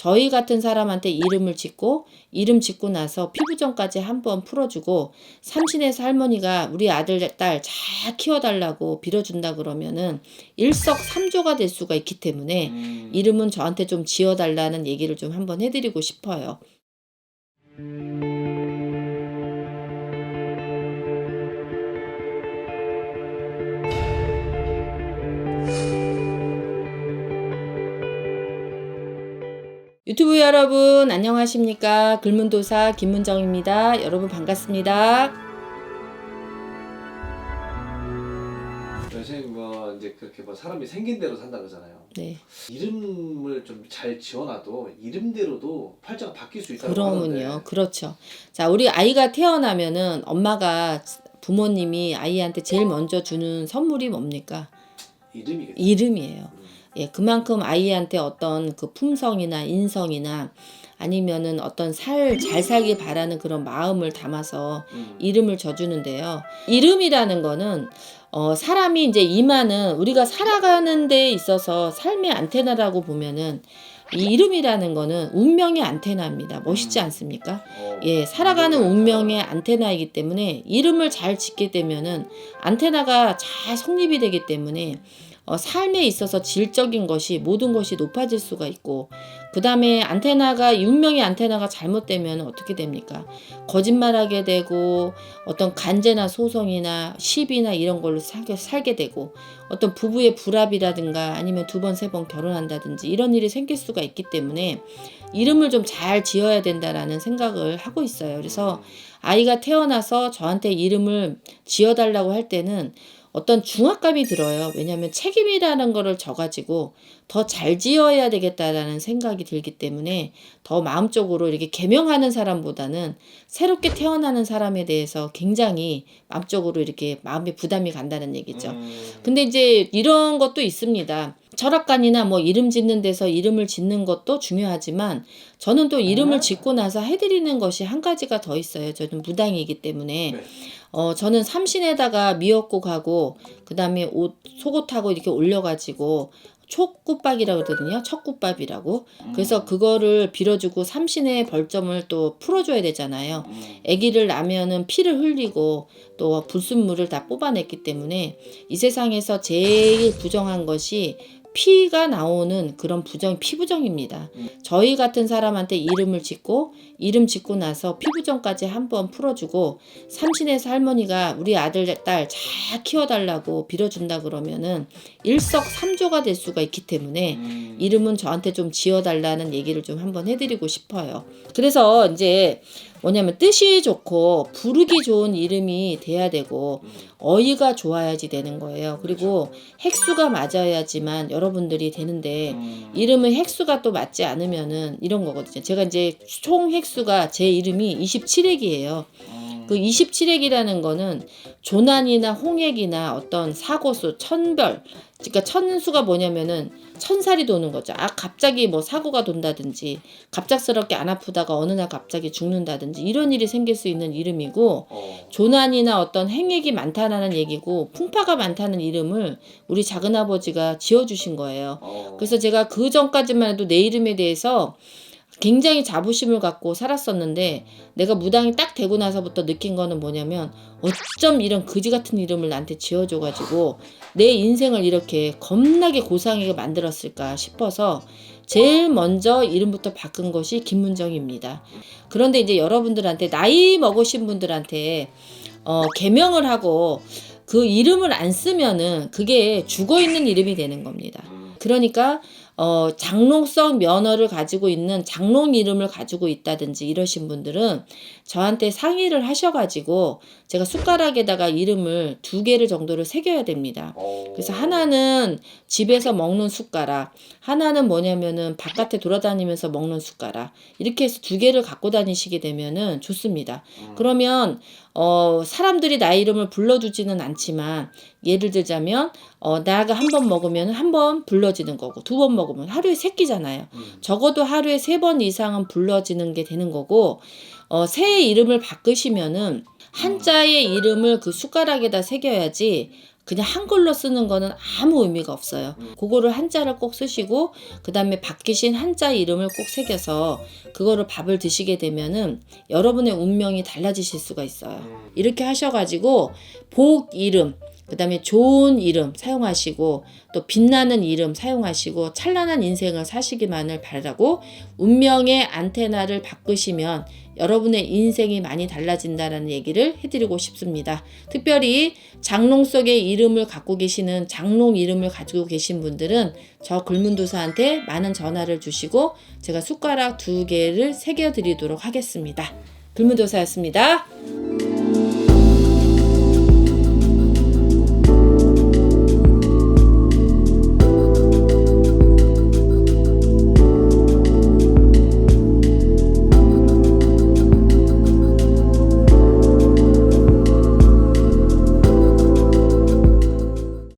저희 같은 사람한테 이름을 짓고 이름 짓고 나서 피부전까지 한번 풀어주고 삼신에서 할머니가 우리 아들 딸 잘 키워달라고 빌어준다 그러면은 일석삼조가 될 수가 있기 때문에 음. 이름은 저한테 좀 지어달라는 얘기를 좀 한번 해드리고 싶어요. 유튜브 여러분 안녕하십니까 글문도사 김문정입니다. 여러분 반갑습니다. 선생님 뭐 이제 그렇게 뭐 사람이 생긴 대로 산다 그러잖아요. 네. 이름을 좀 잘 지어놔도 이름대로도 팔자가 바뀔 수 있다고 그러면요. 하는데 그렇죠. 자, 우리 아이가 태어나면은 엄마가 부모님이 아이한테 제일 먼저 주는 선물이 뭡니까? 이름이겠죠. 이름이에요. 음. 예, 그만큼 아이한테 어떤 그 품성이나 인성이나 아니면은 어떤 살, 잘 살길 바라는 그런 마음을 담아서 음. 이름을 져주는데요. 이름이라는 거는 어, 사람이 이제 이마는 우리가 살아가는 데 있어서 삶의 안테나라고 보면은 이 이름이라는 거는 운명의 안테나입니다. 멋있지 음. 않습니까? 어, 예, 살아가는 운명의 안테나이기 때문에 이름을 잘 짓게 되면은 안테나가 잘 성립이 되기 때문에 어, 삶에 있어서 질적인 것이 모든 것이 높아질 수가 있고 그 다음에 안테나가 운명의 안테나가 잘못되면 어떻게 됩니까? 거짓말하게 되고 어떤 간제나 소송이나 시비나 이런 걸로 살게, 살게 되고 어떤 부부의 불합이라든가 아니면 두 번 세 번 결혼한다든지 이런 일이 생길 수가 있기 때문에 이름을 좀 잘 지어야 된다라는 생각을 하고 있어요. 그래서 아이가 태어나서 저한테 이름을 지어달라고 할 때는 어떤 중압감이 들어요. 왜냐하면 책임이라는 거를 져가지고 더 잘 지어야 되겠다라는 생각이 들기 때문에 더 마음적으로 이렇게 개명하는 사람보다는 새롭게 태어나는 사람에 대해서 굉장히 마음적으로 이렇게 마음에 부담이 간다는 얘기죠. 음. 근데 이제 이런 것도 있습니다. 철학관이나 뭐 이름 짓는 데서 이름을 짓는 것도 중요하지만 저는 또 이름을 짓고 나서 해드리는 것이 한 가지가 더 있어요. 저는 무당이기 때문에 네. 어 저는 삼신에다가 미역국하고 그 다음에 옷 속옷하고 이렇게 올려가지고 촉국밥이라고 그러거든요. 척국밥이라고. 그래서 그거를 빌어주고 삼신의 벌점을 또 풀어줘야 되잖아요. 음. 아기를 낳으면은 피를 흘리고 또 불순물을 다 뽑아냈기 때문에 이 세상에서 제일 부정한 것이 피가 나오는 그런 부정 피부정입니다. 음. 저희 같은 사람한테 이름을 짓고 이름 짓고 나서 피부정까지 한번 풀어주고 삼신에서 할머니가 우리 아들 딸 잘 키워달라고 빌어준다 그러면은 일석삼조가 될 수가 있기 때문에 음. 이름은 저한테 좀 지어달라는 얘기를 좀 한번 해드리고 싶어요. 그래서 이제 뭐냐면 뜻이 좋고 부르기 좋은 이름이 돼야 되고 음. 어휘가 좋아야지 되는 거예요. 그리고 획수가 맞아야지만 여러분들이 되는데 음. 이름은 획수가 또 맞지 않으면은 이런 거거든요. 제가 이제 총 획수가 제 이름이 27획이에요. 음. 그 27핵이라는 거는 조난이나 홍액이나 어떤 사고수, 천별, 그러니까 천수가 뭐냐면은 천살이 도는 거죠. 아 갑자기 뭐 사고가 돈다든지 갑작스럽게 안 아프다가 어느 날 갑자기 죽는다든지 이런 일이 생길 수 있는 이름이고 어. 조난이나 어떤 행액이 많다라는 얘기고 풍파가 많다는 이름을 우리 작은 아버지가 지어주신 거예요. 어. 그래서 제가 그 전까지만 해도 내 이름에 대해서 굉장히 자부심을 갖고 살았었는데 내가 무당이 딱 되고 나서부터 느낀 거는 뭐냐면 어쩜 이런 그지 같은 이름을 나한테 지어줘가지고 내 인생을 이렇게 겁나게 고상하게 만들었을까 싶어서 제일 먼저 이름부터 바꾼 것이 김문정입니다. 그런데 이제 여러분들한테 나이 먹으신 분들한테 어, 개명을 하고 그 이름을 안 쓰면은 그게 죽어 있는 이름이 되는 겁니다. 음. 그러니까 어, 장롱성 면허를 가지고 있는 장롱 이름을 가지고 있다든지 이러신 분들은 저한테 상의를 하셔가지고 제가 숟가락에다가 이름을 두 개를 정도를 새겨야 됩니다. 어. 그래서 하나는 집에서 먹는 숟가락, 하나는 뭐냐면은 바깥에 돌아다니면서 먹는 숟가락 이렇게 해서 두 개를 갖고 다니시게 되면은 좋습니다. 음. 그러면 어 사람들이 나 이름을 불러주지는 않지만 예를 들자면 어 나가 한 번 먹으면 한 번 불러지는 거고 두 번 먹으면 하루에 세 끼잖아요. 음. 적어도 하루에 세 번 이상은 불러지는 게 되는 거고 어 새해 이름을 바꾸시면은 한자의 이름을 그 숟가락에다 새겨야지 그냥 한글로 쓰는 거는 아무 의미가 없어요. 음. 그거를 한자를 꼭 쓰시고 그 다음에 바뀌신 한자 이름을 꼭 새겨서 그거를 밥을 드시게 되면은 여러분의 운명이 달라지실 수가 있어요. 음. 이렇게 하셔가지고 복 이름 그 다음에 좋은 이름 사용하시고 또 빛나는 이름 사용하시고 찬란한 인생을 사시기만을 바라고 운명의 안테나를 바꾸시면 여러분의 인생이 많이 달라진다라는 얘기를 해드리고 싶습니다. 특별히 장롱 속의 이름을 갖고 계시는 장롱 이름을 가지고 계신 분들은 저 글문도사한테 많은 전화를 주시고 제가 숟가락 두 개를 새겨드리도록 하겠습니다. 글문도사였습니다.